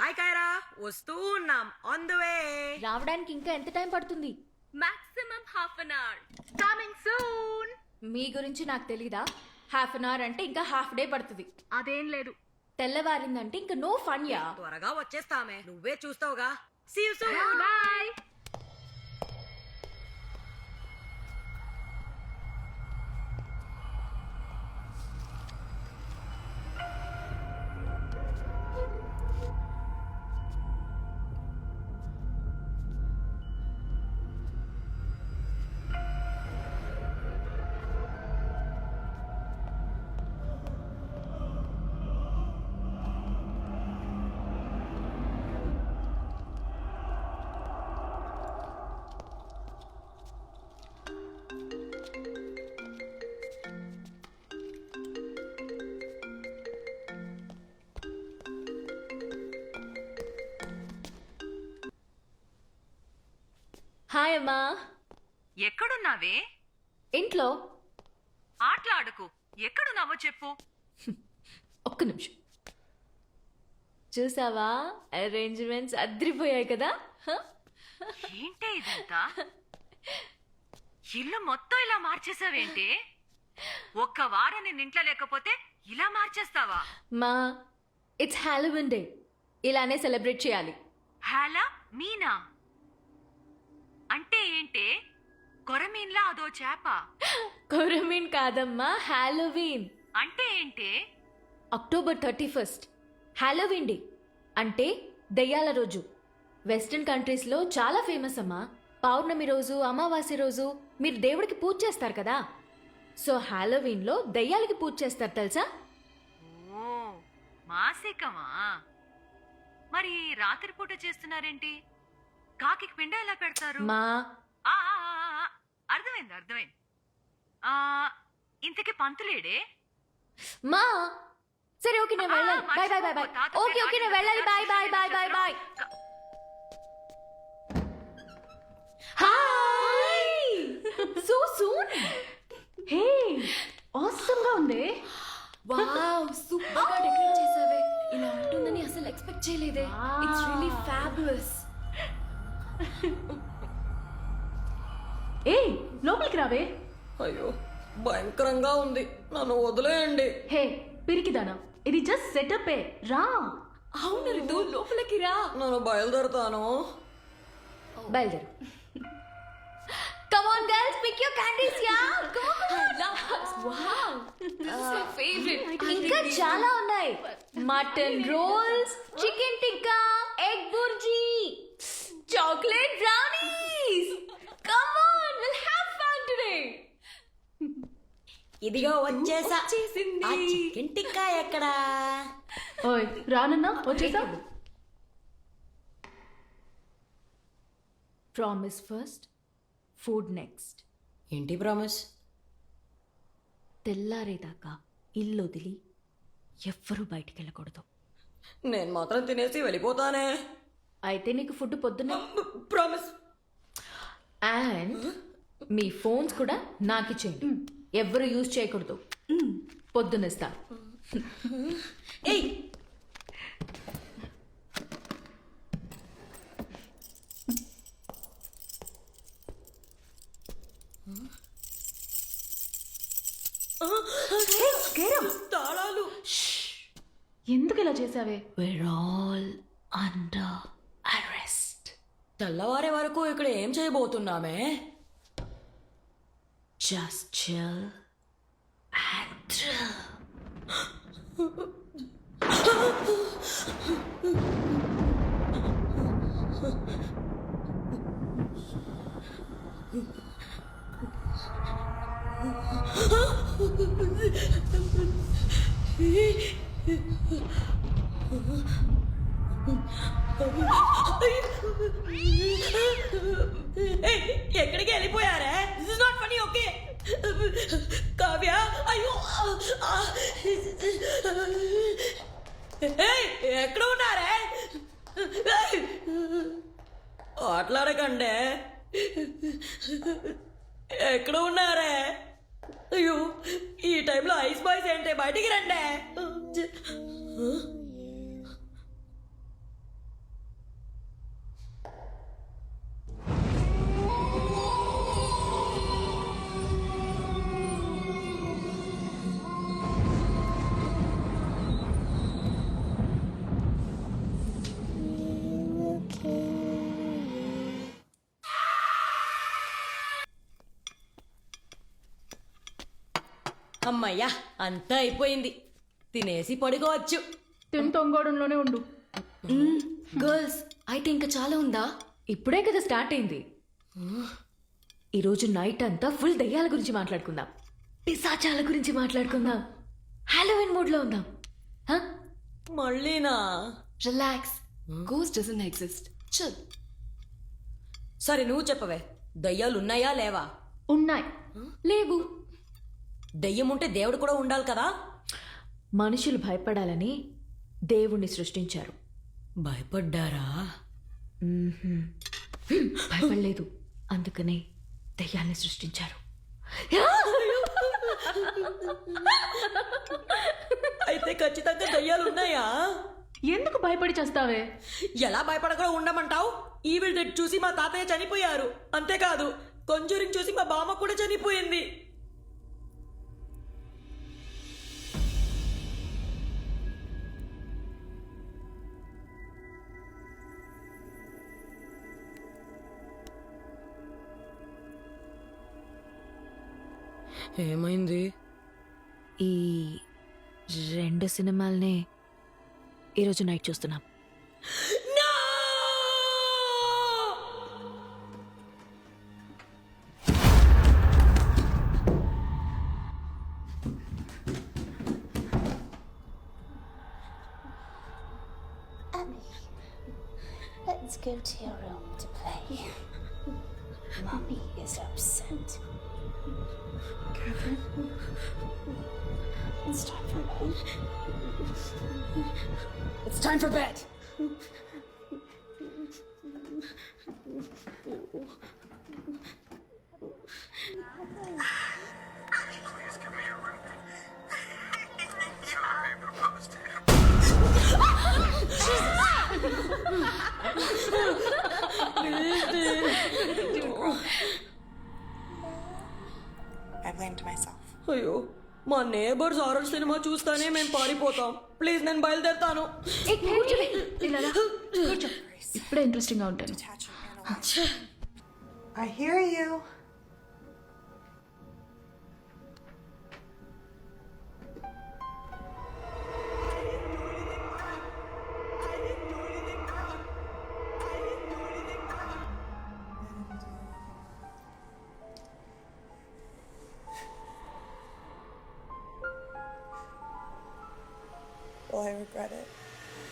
Hi Kiara వస్తూ ఉన్నాం. On the way రావడానికి ఇంకా ఎంత టైం పడుతుంది? Maximum half an hour. Coming soon మీ గురించి నాకు తెలీదా? హాఫ్ అన్ అవర్ అంటే ఇంకా హాఫ్ డే పడుతుంది. అదేం లేదు. తెల్లవారిందంటే ఇంకా నో ఫన్ యా. త్వరగా వచ్చేస్తామే. నువ్వే చూస్తావుగా. See you soon. Bye hi అమ్మా ఎక్కడున్నావే? ఇంట్లో. ఆటలాడుకు. ఎక్కడున్నావో చెప్పు. ఒక్క నిమిషం. చూసావా? అరేంజ్మెంట్స్ అద్రిపోయాయి కదా? ఏంటే ఇదంతా? ఇల్లు మొత్తం ఇలా మార్చేసావేంటి? ఒక్క వారం నేను ఇంట్లో లేకపోతే ఇలా మార్చేస్తావా? మా ఇట్స్ హ్యాలోవిన్ డే ఇలానే సెలబ్రేట్ చేయాలి. హాలా మీనా? అంటే ఏంటే? కొరమీన్లా అదో చేప. కొరమీన్ కాదమ్మా హ్యాలోవీన్ అంటే ఏంటే? October thirty first. Halloween day. అంటే దయ్యాల రోజు. వెస్ట్రన్ కంట్రీస్లో చాలా ఫేమస్ అమ్మా. పౌర్ణమి రోజు అమావాస్య రోజు మీరు దేవుడికి పూజ చేస్తారు కదా. సో హ్యాలోవీన్లో దయ్యాలకి పూజ చేస్తారు తెలుసా? ఓ మాసికమా? మరి రాత్రిపూట చేస్తున్నారేంటి? కాకి పిండ ఎలా పెడతారు? మా. ఆ, ఆ, ఆ, ఆ, అర్థమైంది అర్థమైంది. ఆ, ఇంతకీ పంతులేడే? మా. సరే ఓకే నేను వెళ్ళాలి. Bye bye bye bye. Okay okay నేను వెళ్ళాలి. Bye bye bye bye bye. Hi! So soon. Hey ఆసమ్గా ఉంది. వావ్ సూపర్గా డెకరేట్ చేసావే. ఇలా ఉంటుందని అసలు ఎక్స్పెక్ట్ చేయలేదే. ఇట్స్ రియల్లీ ఫ్యాబులస్ ఏ లోపలికి రావే. అయ్యో భయంకరంగా ఉంది. నన్ను వదిలేయండి. హే పిరికిదానా. ఇది జస్ట్ సెటప్ ఏ. రా. అవును రితు లోపలికి రా. నన్ను బయలుదేరుతాను. బయలుదేరు. Come on girls pick your candies yeah wow this is my favourite ఇంకా చాలా ఉన్నాయి. Mutton rolls chicken tikka egg bhurji chocolate brownies come on will have fun today ఇదిగో వచ్చేసా. వచ్చేసింది. ఆ చికెన్ టిక్కా ఎక్కడా? ఓయ్ రానన్నా? వచ్చేసా? ప్రామిస్ ఫస్ట్ ఫుడ్ నెక్స్ట్ ఏంటి ప్రామిస్ తెల్లారేదాకా ఇల్లు వదిలి ఎవ్వరూ బయటికి వెళ్ళకూడదు నేను మాత్రం తినేసి వెళ్ళిపోతానే. అయితే నీకు ఫుడ్ పొద్దున్న ప్రామిస్ అండ్ మీ ఫోన్స్ కూడా నాకు ఇచ్చేయండి. ఎవరు యూజ్ చేయకూడదు. పొద్దునిస్తా ఏయ్. తాళాలు. ఎందుకు ఇలా చేసావే? We're ఆల్ అండర్ తెల్లవారే వరకు ఇక్కడ ఏం చేయబోతున్నామే? జస్ట్ చిల్ అండ్ ఎక్కడికి వెళ్ళిపోయారే? This is not funny okay Kavya అయ్యో ఎక్కడ ఉన్నారే? ఏయ్, ఆటలాడకండే ఎక్కడ ఉన్నారే? అయ్యో ఈ టైంలో ఐస్ బాయ్స్ ఏంటి? బయటికి రండి. అమ్మయ్యా అంతా అయిపోయింది. తినేసి పడుకోవచ్చు. తింటొంగోడంలోనే ఉండు. గర్ల్స్ అయితే ఇంకా చాలా ఉందా? ఇప్పుడే కదా స్టార్ట్ అయింది. ఈరోజు నైట్ అంతా ఫుల్ దయ్యాల గురించి మాట్లాడుకుందాం. పిశాచాల గురించి మాట్లాడుకుందాం. హాలోవిన్ మూడ్లో ఉందాం. మళ్ళీనా? Relax. Ghost doesn't exist. Chill. సరే నువ్వు చెప్పవే. దయ్యాలు ఉన్నాయా లేవా? ఉన్నాయి. లేవు. దయ్యం ఉంటే దేవుడు కూడా ఉండాలి కదా? మనుషులు భయపడాలని దేవుణ్ణి సృష్టించారు. భయపడ్డారా? మ్మ్హ్మ్. భయపడలేదు. అందుకనే దయ్యాల్ని సృష్టించారు. అయితే ఖచ్చితంగా దయ్యాలు ఉన్నాయా? ఎందుకు భయపడి చేస్తావే? ఎలా భయపడకుండా ఉండమంటావు? ఈవిల్ డెడ్ చూసి మా తాతయ్య చనిపోయారు. అంతేకాదు కొంజూరింగ్ చూసి మా బామ్మ కూడా చనిపోయింది. ఏమైంది ఈ రెండు సినిమాల్నే ఈరోజు నైట్ చూస్తున్నాం Let's go to your room to play. Mommy is upset. Catherine, it's time for bed. It's time for bed. అయ్యో మా నేబర్స్ హారర్ సినిమా చూస్తానే మేము పారిపోతాం. ప్లీజ్ నేను బయలుదేరుతాను. ఇప్పుడే ఇంట్రెస్టింగ్గా ఉంటాను. I hear you. Regret it?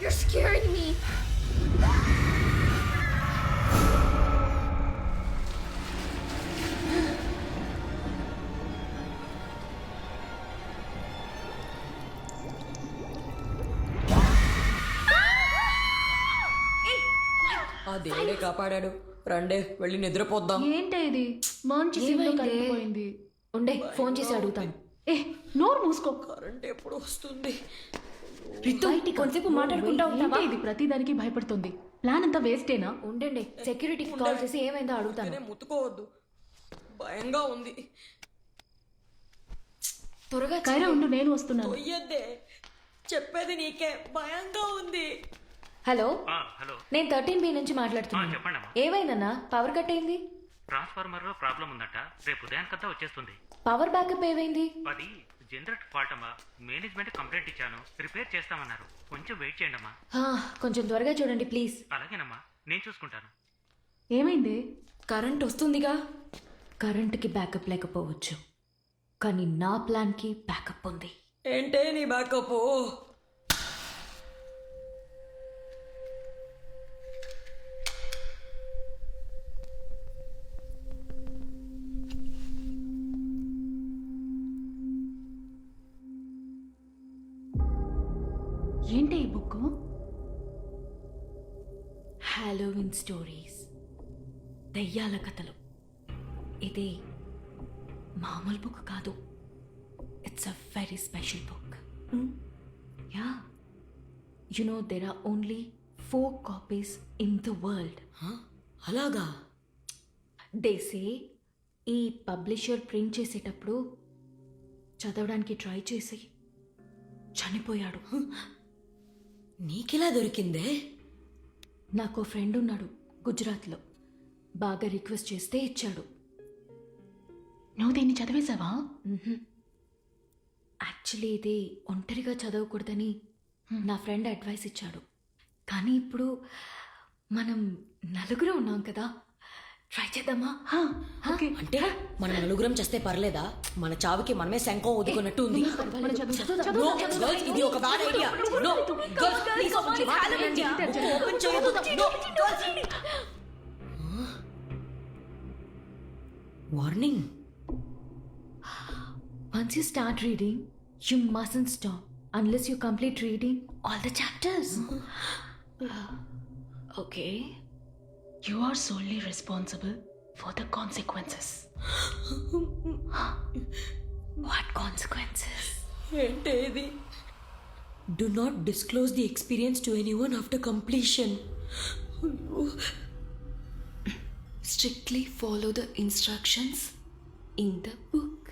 You're scaring me. ఆ దేవుడే కాపాడాడు. రండే వెళ్ళి నిద్రపోద్దాం. ఏంటే ఇది? మంచి? కలిగిపోయింది. ఉండే ఫోన్ చేసి అడుగుతాను. ఏ నోరు మూసుకో. కరెంట్ ఎప్పుడు వస్తుంది? కొంతసేపు మాట్లాడుకుంటా ఏంటి ఇది? ప్రతిదానికి భయపడుతుంది. ప్లాన్ అంతా వేస్టేనా? ఉండండి సెక్యూరిటీకి కాల్ చేసి ఏమైందో అడుగుతాను. నేనే ముట్టుకోవద్దు. భయంగా ఉంది. త్వరగా కైరా ఉండు నేను వస్తున్నాను. చెప్పేది నీకే. భయంగా ఉంది. హలో? ఆ, హలో. నేను థర్టీన్ బి నుంచి మాట్లాడుతున్నాను చెప్పండమ్మా. ఏమైందన్నా? పవర్ కట్ అయింది? ట్రాన్స్ఫార్మర్లో ప్రాబ్లం ఉందట. రేపు ఉదయానికంతా వచ్చేస్తుంది. పవర్ బ్యాకప్ ఏమైంది? అది జనరేటర్ ఫాల్ట్ అమ్మా మేనేజ్మెంట్ కంప్లైంట్ ఇచ్చాను. రిపేర్ చేస్తామన్నారు. కొంచెం వెయిట్ చేయండి అమ్మా కొంచెం త్వరగా చూడండి ప్లీజ్. అలాగేనమ్మా నేను చూసుకుంటాను. ఏమైంది? కరెంట్ వస్తుందిగా? కరెంట్కి బ్యాకప్ లేకపోవచ్చు. కానీ నా ప్లాన్కి బ్యాకప్ ఉంది. ఏంటే నీ బ్యాకప్? హాలోవిన్ స్టోరీస్ దయ్యాల కథలు. ఇది మామూలు బుక్ కాదు. It's a very special book yeah you know there are only four copies in the world అలాగా? దేసే ఈ పబ్లిషర్ ప్రింట్ చేసేటప్పుడు చదవడానికి ట్రై చేసి చనిపోయాడు. నీకెలా దొరికిందే? నాకు ఫ్రెండ్ ఉన్నాడు గుజరాత్లో. బాగా రిక్వెస్ట్ చేస్తే ఇచ్చాడు. నువ్వు దీన్ని చదివేశావా? యాక్చువల్లీ ఇది ఒంటరిగా చదవకూడదని నా ఫ్రెండ్ అడ్వైస్ ఇచ్చాడు. కానీ ఇప్పుడు మనం నలుగురు ఉన్నాం కదా. ట్రై చేద్దామా? అంటే మన నలుగురం చేస్తే పర్లేదా? మన చావుకి మనమే శంఖం ఒదుకున్నట్టు ఉంది. Warning once you start reading you mustn't stop unless you complete reading all the chapters okay You are solely responsible for the consequences. what consequences? Do not disclose the experience to anyone after completion. Strictly follow the instructions in the book.